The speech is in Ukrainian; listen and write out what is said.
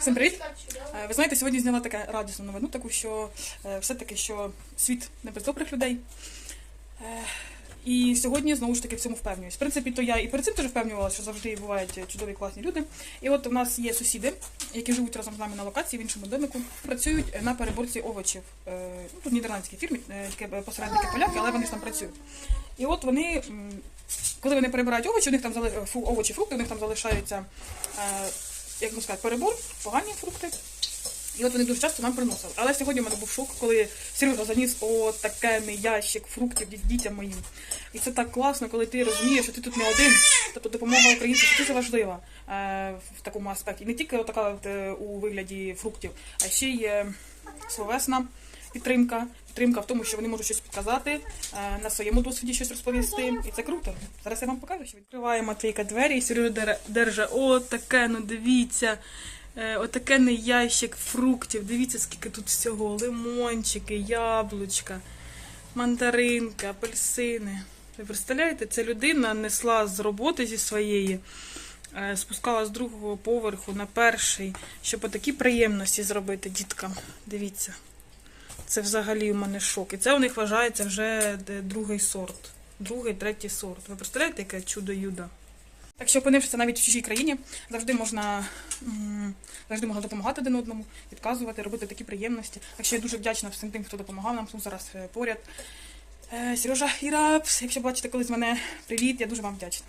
Всім привіт! Е, Ви знаєте, сьогодні зняла таке радісну новину, таку що е, все-таки що світ не без добрих людей. Е, І сьогодні знову ж таки в цьому впевнююсь. В принципі, то я і перед цим теж впевнювалася, що завжди бувають чудові класні люди. І от у нас є сусіди, які живуть разом з нами на локації в іншому домику, працюють на переборці овочів. Ну, тут нідерландські таке посередники поляки, але вони ж там працюють. І от вони, коли вони перебирають овочі, у них там овочі, фрукти, у них там залишаються, як можна сказати, перебор, погані фрукти. І от вони дуже часто нам приносили. Але сьогодні в мене був шок, коли Сережа заніс отакений ящик фруктів дітям моїм. І це так класно, коли ти розумієш, що ти тут не один. Тобто допомога українцям дуже важлива е, в такому аспекті. Не тільки така е, у вигляді фруктів, а ще й словесна підтримка. Підтримка в тому, що вони можуть щось підказати, е, на своєму досвіді щось розповісти. І це круто. Зараз я вам покажу, що відкриває Матвійка двері, і Сережа держа. О, таке, ну дивіться. Е, Отаке не ящик фруктів. Дивіться, скільки тут всього. Лимончики, яблучка, мандаринка, апельсини. Ви представляєте, ця людина несла з роботи зі своєї, е, спускала з другого поверху на перший, щоб отакі приємності зробити діткам. Дивіться. Це взагалі у мене шок. І це у них вважається вже другий сорт. Другий, третій сорт. Ви представляєте, яке чудо юда? Так що, опинившися навіть в чужій країні, завжди можна, завжди можна допомагати один одному, підказувати, робити такі приємності. Так що я дуже вдячна всім тим, хто допомагав нам тут зараз е, поряд. Е, Сережа Іра, якщо бачите колись мене, привіт, я дуже вам вдячна.